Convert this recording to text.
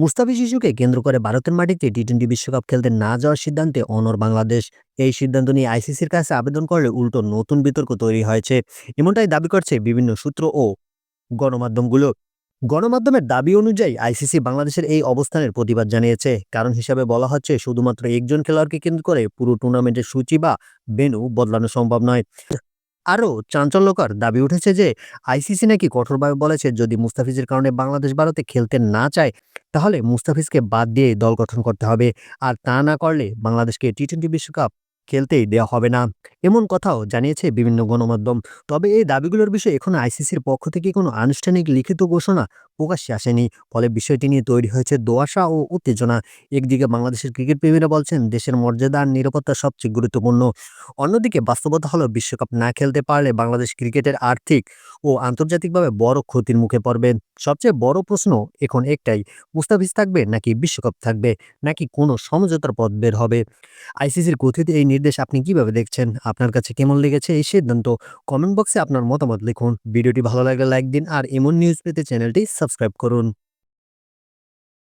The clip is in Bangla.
মুস্তাফিজ শিশুকে কেন্দ্র করে ভারতের মাটিতে টি টোয়েন্টি বিশ্বকাপ খেলতে না যাওয়ার সিদ্ধান্তে অনর বাংলাদেশ। এই সিদ্ধান্ত নিয়ে আইসিসির কাছে আবেদন করলে উল্টো নতুন বিতর্ক তৈরি হয়েছে। এমনটাই দাবি করছে বিভিন্ন সূত্র ও গণমাধ্যমগুলো। গণমাধ্যমের দাবি অনুযায়ী আইসিসি বাংলাদেশের এই অবস্থানের প্রতিবাদ জানিয়েছে। কারণ হিসাবে বলা হচ্ছে, শুধুমাত্র একজন খেলোয়াড়কে কেন্দ্র করে পুরো টুর্নামেন্টের সূচি বা বেনু বদলানো সম্ভব নয়। আরও চাঞ্চল্যকর দাবি উঠেছে যে, আইসিসি নাকি কঠোরভাবে বলেছে, যদি মুস্তাফিজের কারণে বাংলাদেশ ভারতে খেলতে না চায় তাহলে মুস্তাফিজকে বাদ দিয়ে দল গঠন করতে হবে। আর তা না করলে বাংলাদেশকে টি টোয়েন্টি বিশ্বকাপ খেলতেই দেওয়া হবে না। এমন কথাও জানিয়েছে বিভিন্ন গণমাধ্যম। তবে এই দাবিগুলোর বিষয়ে এখনও আইসিসির পক্ষ থেকে কোনো আনুষ্ঠানিক লিখিত ঘোষণা প্রকাশ্যে আসেনি। ফলে বিষয়টি নিয়ে তৈরি হয়েছে দোয়াশা ও উত্তেজনা। একদিকে বাংলাদেশের ক্রিকেট প্রেমীরা বলছেন, দেশের মর্যাদা আর নিরাপত্তা সবচেয়ে গুরুত্বপূর্ণ। অন্যদিকে বাস্তবতা হলো, বিশ্বকাপ না খেলতে পারলে বাংলাদেশ ক্রিকেটের আর্থিক ও আন্তর্জাতিকভাবে বড় ক্ষতির মুখে পড়বে। সবচেয়ে বড় প্রশ্ন এখন একটাই, মুস্তাফিজ থাকবে নাকি বিশ্বকাপ থাকবে? নাকি কোনো সমঝোতার পথ বের হবে? আইসিসির কথিত এই নির্দেশ আপনি কীভাবে দেখছেন? আপনার কাছে কেমন লেগেছে এই সিদ্ধান্ত কমেন্ট বক্সে আপনার মতামত লিখুন। ভিডিওটি ভালো লাগলে লাইক দিন আর এমন নিউজ পেতে চ্যানেলটি সাবস্ক্রাইব করুন।